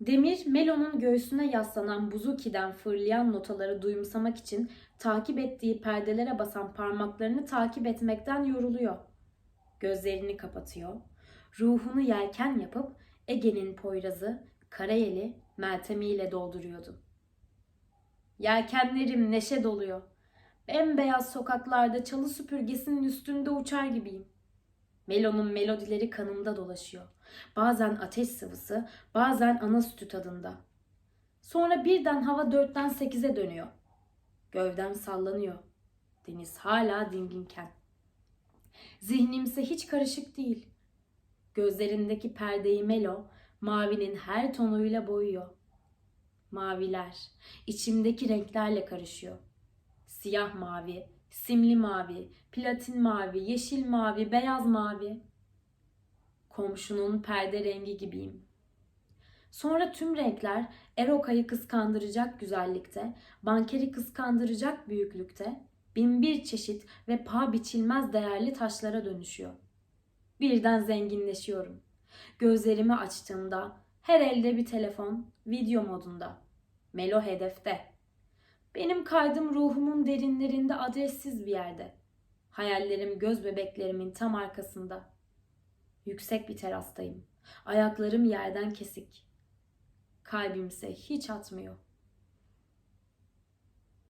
Demir, Melo'nun göğsüne yaslanan Buzuki'den fırlayan notaları duyumsamak için takip ettiği perdelere basan parmaklarını takip etmekten yoruluyor. Gözlerini kapatıyor. Ruhunu yelken yapıp Ege'nin Poyraz'ı, Karayeli, Meltem'iyle dolduruyordu. Yelkenlerim neşe doluyor. Bembeyaz sokaklarda çalı süpürgesinin üstünde uçar gibiyim. Melo'nun melodileri kanımda dolaşıyor. Bazen ateş sıvısı, bazen ana sütü tadında. Sonra birden hava dörtten sekize dönüyor. Gövdem sallanıyor. Deniz hala dinginken. Zihnimse hiç karışık değil. Gözlerindeki perdeyi Melo, mavinin her tonuyla boyuyor. Maviler, içimdeki renklerle karışıyor. Siyah mavi, simli mavi, platin mavi, yeşil mavi, beyaz mavi. Komşunun perde rengi gibiyim. Sonra tüm renkler Eroka'yı kıskandıracak güzellikte, bankeri kıskandıracak büyüklükte, bin bir çeşit ve paha biçilmez değerli taşlara dönüşüyor. Birden zenginleşiyorum. Gözlerimi açtığımda her elde bir telefon, video modunda. Melo hedefte. Benim kaydım ruhumun derinlerinde adressiz bir yerde. Hayallerim göz bebeklerimin tam arkasında. Yüksek bir terastayım. Ayaklarım yerden kesik. Kalbimse hiç atmıyor.